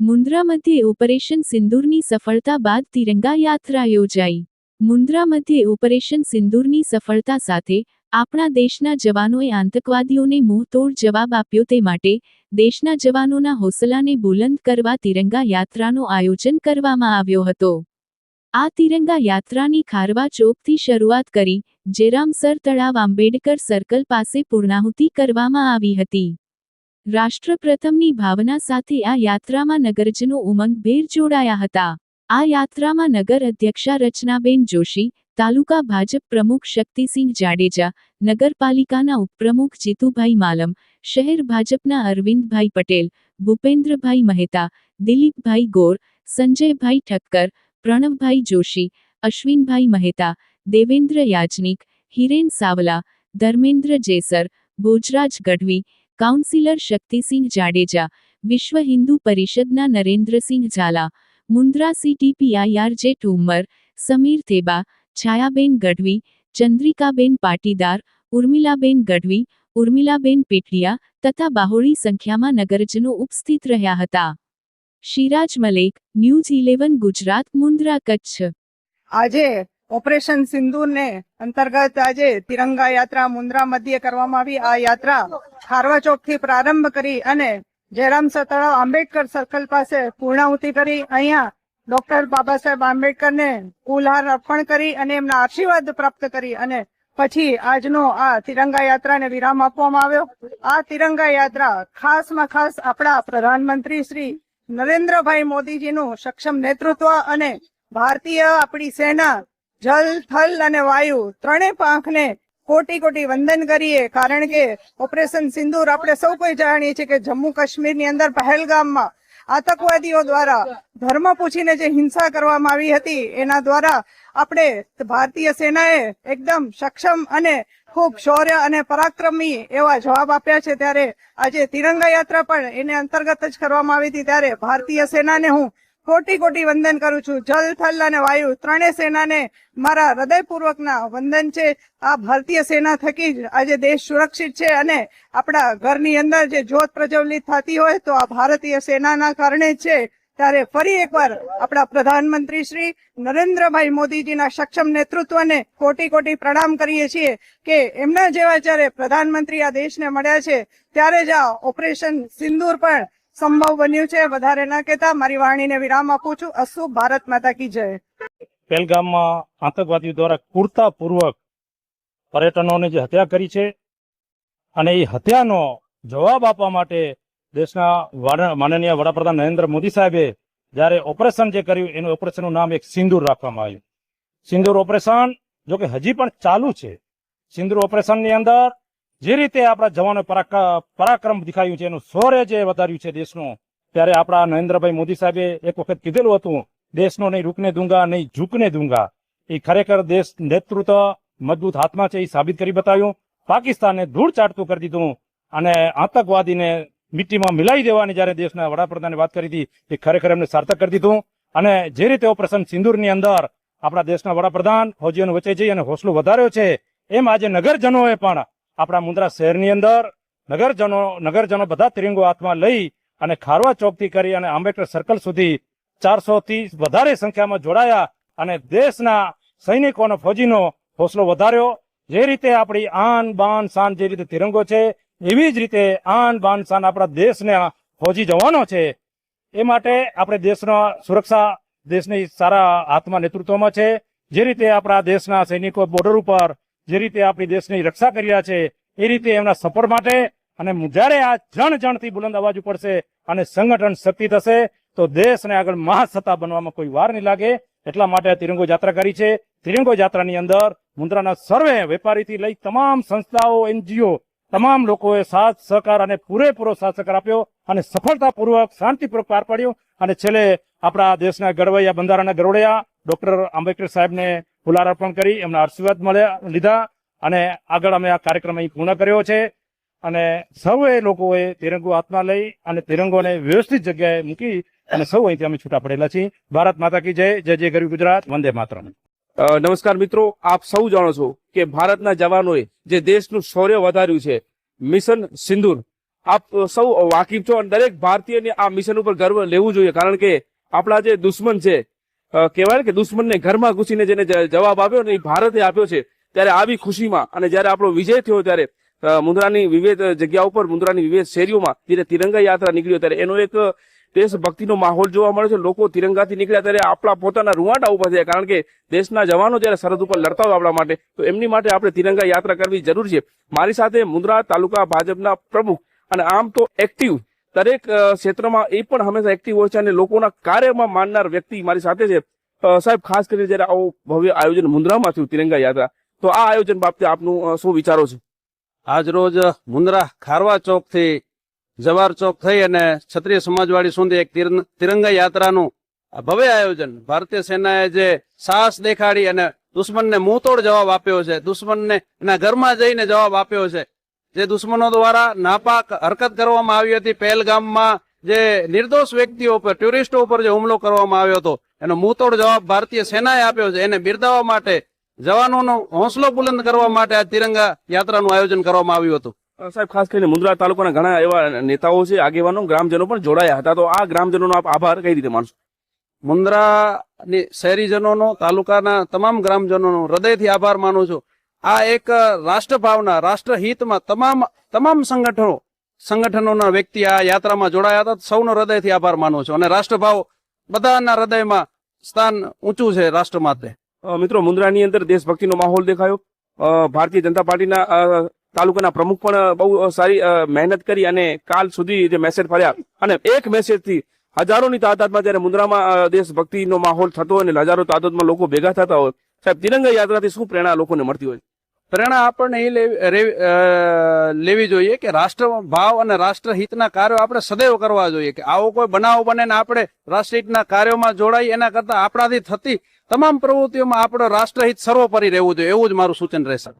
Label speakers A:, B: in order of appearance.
A: મુન્દ્રા મધ્યે ઓપરેશન સિંદૂરની સફળતા બાદ તિરંગા યાત્રા યોજાઈ. મુન્દ્રા મધ્યે ઓપરેશન સિંદૂરની સફળતા સાથે આપણા દેશના જવાનોએ આતંકવાદીઓને મોહતોડ જવાબ આપ્યો તે માટે દેશના જવાનોના હોસલાને બુલંદ કરવા તિરંગા યાત્રાનું આયોજન કરવામાં આવ્યો હતો. આ તિરંગા યાત્રાની ખારવા ચોકથી શરૂઆત કરી જેરામસર તળાવ આંબેડકર સર્કલ પાસે પૂર્ણાહુતિ કરવામાં આવી હતી. રાષ્ટ્રપ્રથમની ભાવના સાથે આ યાત્રામાં નગરજનો ઉમંગભેર જોડાયા હતા. આ યાત્રામાં નગર અધ્યક્ષા રચનાબેન જોશી, તાલુકા ભાજપ પ્રમુખ શક્તિસિંહ જાડેજા, નગરપાલિકાના ઉપપ્રમુખ જીતુભાઈ માલમ, શહેર ભાજપના અરવિંદભાઈ પટેલ, ભૂપેન્દ્રભાઈ મહેતા, દિલીપભાઈ ગોર, સંજયભાઈ ઠક્કર પ્રણવભાઈ જોશી, અશ્વિનભાઈ મહેતા, દેવેન્દ્ર યાજનિક, હિરેન સાવલા, ધર્મેન્દ્ર જેસર, ભોજરાજ ગઢવી, કાઉન્સિલર શક્તિસિંહ જાડેજા, વિશ્વ હિન્દુ પરિષદના નરેન્દ્રસિંહ ઝાલા મુન્દ્રા સીટીપીઆઈઆર જે સમીર થેબા, છાયાબેન ગઢવી, ચંદ્રિકાબેન પાટીદાર, ઉર્મિલાબેન ગઢવી, ઉર્મિલાબેન પેટલિયા તથા બાહોળી સંખ્યામાં નગરજનો ઉપસ્થિત રહ્યા હતા. Shiraj Malek, news eleven Gujarat Mundra Kutch.
B: આજે ઓપરેશન સિંદૂરને અંતર્ગત આજે તિરંગા યાત્રા મુન્દ્રા મધ્યે કરવામાં આવી. આ યાત્રા ખારવા ચોકથી પ્રારંભ કરી અને જયરામ તળાવ આંબેડકર સર્કલ પાસે પૂર્ણાહુતિ કરી. અહીંયા ડોક્ટર બાબા સાહેબ આંબેડકરને ફૂલહાર અર્પણ કરી અને એમના આશીર્વાદ પ્રાપ્ત કરી અને પછી આજનો આ તિરંગા યાત્રાને વિરામ આપવામાં આવ્યો. આ તિરંગા યાત્રા ખાસમાં ખાસ આપણા પ્રધાનમંત્રી શ્રી નરેન્દ્રભાઈ મોદીજીનું સક્ષમ નેતૃત્વ અને ભારતીય આપણી સેના, જલ, થલ અને વાયુ ત્રણેય પાંખને કોટી કોટી વંદન કરીએ. કારણ કે ઓપરેશન સિંદૂર આપણે સૌ કોઈ જાણીએ છીએ કે જમ્મુ કાશ્મીરની અંદર પહેલગામમાં આતંકવાદીઓ દ્વારા ધર્મ પૂછીને જે હિંસા કરવામાં આવી હતી, એના દ્વારા આપણે ભારતીય સેનાએ એકદમ સક્ષમ અને ખૂબ શૌર્ય અને પરાક્રમી એવા જવાબ આપ્યા છે. ત્યારે આજે તિરંગા યાત્રા પણ એને અંતર્ગત જ કરવામાં આવી હતી. ત્યારે ભારતીય સેનાને હું કોટી કોટી વંદન કરું છું. જલ, થલ અને વાયુ ત્રણેય સેનાને મારા હૃદયપૂર્વકના વંદન છે. આ ભારતીય સેના થકી જ આજે દેશ સુરક્ષિત છે અને આપણા ઘરની અંદર જે જ્યોત પ્રજ્વલિત થતી હોય તો આ ભારતીય સેનાના કારણે છે. ત્યારે ફરી એકવાર આપણા પ્રધાનમંત્રી શ્રી નરેન્દ્રભાઈ મોદીજીના સક્ષમ નેતૃત્વને કોટી કોટી પ્રણામ કરીએ છીએ કે એમના જેવા જ્યારે પ્રધાનમંત્રી આ દેશને મળ્યા છે, ત્યારે જ આ ઓપરેશન સિંદૂર પણ સંભવ બન્યું છે. વધારે ના કહેતા મારી વાણીને વિરામ આપું છું. અસુ ભારત માતા કી જય.
C: પહેલગામમાં આતંકવાદીઓ દ્વારા કુર્તાપૂર્વક પર્યટનોની જે હત્યા કરી છે અને એ હત્યાનો જવાબ આપવા માટે દેશના માનનીય વડાપ્રધાન નરેન્દ્ર મોદી સાહેબે જ્યારે ઓપરેશન જે કર્યું, એનું ઓપરેશનનું નામ એક સિંદૂર રાખવામાં આવ્યું. સિંદૂર ઓપરેશન જો કે હજી પણ ચાલુ છે. સિંદૂર ઓપરેશનની અંદર જે રીતે આપણા જવાનો પરાક- પરાક્રમ દેખાયું છે, એનું શૌર્ય જે વધાર્યું છે દેશનું, ત્યારે આપણા નરેન્દ્રભાઈ મોદી સાહેબે એક વખત કીધેલું હતું, દેશનો નહીં રૂકને દૂંગા, નહીં ઝૂકને દૂંગા. એ ખરેખર દેશ નેતૃત્વ મજબૂત હાથમાં છે, એ સાબિત કરી બતાવ્યું. પાકિસ્તાનને ધૂળ ચાટતું કરી દીધું અને આતંકવાદીને મિટ્ટીમાં મિલાઈ દેવાની જ્યારે દેશના વડાપ્રધાને વાત કરી હતી, એ ખરેખર એમને સાર્થક કરી દીધું. અને જે રીતે ઓપરેશન સિંદુરની અંદર આપણા દેશના વડાપ્રધાન ફૌજીઓને વચ્ચે જઈ અને હોસલો વધાર્યો છે, એમ આજે નગરજનોએ પણ આપણા મુન્દ્રા શહેરની અંદર નગરજનો નગરજનો બધા તિરંગો હાથમાં લઈ અને ખારવા ચોકથી કરી અને આંબેડકર સર્કલ સુધી ચારસો થી વધારે સંખ્યામાં જોડાયા અને દેશના સૈનિકોનો ફોજીનો હોસલો વધાર્યો. જે રીતે આપણી આન બાન શાન જે રીતે તિરંગો છે એવી જ રીતે આન બાન શાન આપણા દેશના ફોજી જવાનો છે, એ માટે આપણે દેશના સુરક્ષા, દેશની સારા હાથમાં નેતૃત્વમાં છે. જે રીતે આપણા દેશના સૈનિકો બોર્ડર ઉપર, જે રીતે આપણી દેશની રક્ષા કરી રહ્યા છે, એ રીતે એમના સપોર્ટ માટે અને જ્યારે આ જણ જણથી બુલંદ અવાજ ઉપડશે અને સંગઠન શક્તિ થશે, તો દેશને આગળ મહાસત્તા બનવામાં કોઈ વાર નહીં લાગે. એટલા માટે તિરંગો યાત્રા કરી છે. તિરંગો યાત્રાની અંદર મુન્દ્રાના સર્વે વેપારીથી લઈ તમામ સંસ્થાઓ, એનજીઓ તમામ લોકોએ સાથ, સહકાર અને પૂરેપૂરો સાથ, સહકાર આપ્યો અને સફળતાપૂર્વક, શાંતિપૂર્વક પાર પાડ્યો. અને છેલ્લે આપણા દેશના ગરવૈયા બંધારણના ગરોડિયા ડોક્ટર આંબેડકર સાહેબને ફુલાર અર્પણ કરી, એમના આશીર્વાદ મળ્યા, લીધા અને આગળ અમે આ કાર્યક્રમ અહીં પૂર્ણ કર્યો છે. અને સૌએ લોકોએ તિરંગો હાથમાં લઈ અને તિરંગોને વ્યવસ્થિત જગ્યાએ મૂકી અને સૌ અહીંથી અમે છૂટા પડેલા છીએ. ભારત માતા કી જય જય જય ગરવી ગુજરાત, વંદે માતરમ.
D: નમસ્કાર મિત્રો, આપ સૌ જાણો છો કે ભારતના જવાનોએ જે દેશનું શૌર્ય વધાર્યું છે, મિશન સિંદુર. આપ સૌ વાકેફ છો અને દરેક ભારતીયને આ મિશન ઉપર ગર્વ લેવું જોઈએ, કારણ કે આપણા જે દુશ્મન છે કહેવાય કે દુશ્મનને ઘરમાં ઘૂસીને જેને જવાબ આપ્યો ને એ ભારતે આપ્યો છે, ત્યારે આવી ખુશીમાં અને જ્યારે આપણો વિજય થયો ત્યારે મુન્દ્રાની વિવિધ જગ્યા ઉપર મુન્દ્રાની વિવિધ શેરીઓમાં, જ્યારે તિરંગા યાત્રા નીકળ્યો ત્યારે એનો એક દેશભક્તિનો માહોલ જોવા મળે છે. લોકો તિરંગાથી નીકળ્યા ત્યારે આપણા પોતાના રૂવાટા ઊભા થયા. કારણ કે દેશના જવાનો જ્યારે સરહદ ઉપર લડતા હોય આપણા માટે, તો એમની માટે આપણે તિરંગા યાત્રા કરવી જરૂર છે. મારી સાથે મુન્દ્રા તાલુકા ભાજપના પ્રમુખ અને આમ તો એક્ટિવ દરેક ક્ષેત્રમાં એ પણ હંમેશા એક્ટિવ હોય છે અને લોકોના કાર્યમાં માનનાર વ્યક્તિ મારી સાથે છે. સાહેબ, ખાસ કરીને જ્યારે આવું ભવ્ય આયોજન મુન્દ્રામાં થયું, તિરંગા યાત્રા, તો આ આયોજન બાબતે આપનું શું વિચારો છે?
E: આજ રોજ મુન્દ્રા ખારવા ચોક થી જવાહર ચોક થઈ અને ક્ષત્રિય સમાજવાડી સુધી એક તિરં- તિરંગા યાત્રાનું ભવ્ય આયોજન ભારતીય સેનાએ જે સાહસ દેખાડી અને દુશ્મનને મુંહતોડ જવાબ આપ્યો છે. દુશ્મનને એના ઘરમાં જઈને જવાબ આપ્યો છે. જે દુશ્મનો દ્વારા નાપાક હરકત કરવામાં આવી હતી. પહેલગામમાં જે નિર્દોષ વ્યક્તિઓ પર ટુરિસ્ટો ઉપર જે હુમલો કરવામાં આવ્યો હતો, એનો મુંહતોડ જવાબ ભારતીય સેનાએ આપ્યો છે. એને બિરદાવવા માટે, જવાનોનો હોંસલો બુલંદ કરવા માટે આ તિરંગા યાત્રાનું આયોજન કરવામાં આવ્યું હતું.
D: સાહેબ ખાસ કરીને મુન્દ્રા તાલુકાના ઘણા એવા નેતાઓ છે આગેવાનો ગ્રામજનો પણ જોડાયા હતા. તો આ ગ્રામજનોનો આપ આભાર કઈ રીતે માનશો?
E: મુન્દ્રાની શહેરીજનોનો તાલુકાના તમામ ગ્રામજનોનો હૃદયથી આભાર માનું છું. આ એક રાષ્ટ્રભાવના રાષ્ટ્રહિતમાં તમામ તમામ સંગઠનો સંગઠનોના વ્યક્તિ આ યાત્રામાં જોડાયા હતા. સૌનો હૃદયથી આભાર માનું છું. અને રાષ્ટ્રભાવ બધાના હૃદયમાં સ્થાન ઊંચું છે રાષ્ટ્ર માટે.
D: મિત્રો મુન્દ્રાની અંદર દેશભક્તિનો માહોલ દેખાયો. ભારતીય જનતા પાર્ટીના તાલુકાના પ્રમુખ પણ બહુ સારી મહેનત કરી અને કાલ સુધી જે મેસેજ ફર્યા. અને એક મેસેજથી હજારોની તાદાદમાં જ્યારે મુન્દ્રામાં દેશભક્તિનો માહોલ થતો હોય અને હજારો તાદાદમાં લોકો ભેગા થતા હોય, સાહેબ, તિરંગા યાત્રાથી શું પ્રેરણા લોકોને મળતી હોય?
E: પ્રેરણા આપણને એ લેવી જોઈએ કે રાષ્ટ્ર ભાવ અને રાષ્ટ્રહિતના કાર્યો આપણે સદૈવ કરવા જોઈએ કે આવો કોઈ બનાવ બને ને આપણે રાષ્ટ્રહિતના કાર્યોમાં જોડાઈ, એના કરતા આપણાથી થતી તમામ પ્રવૃત્તિઓમાં આપણો રાષ્ટ્રહિત સર્વોપરી રહેવું જોઈએ, એવું જ મારું સૂચન રહેશે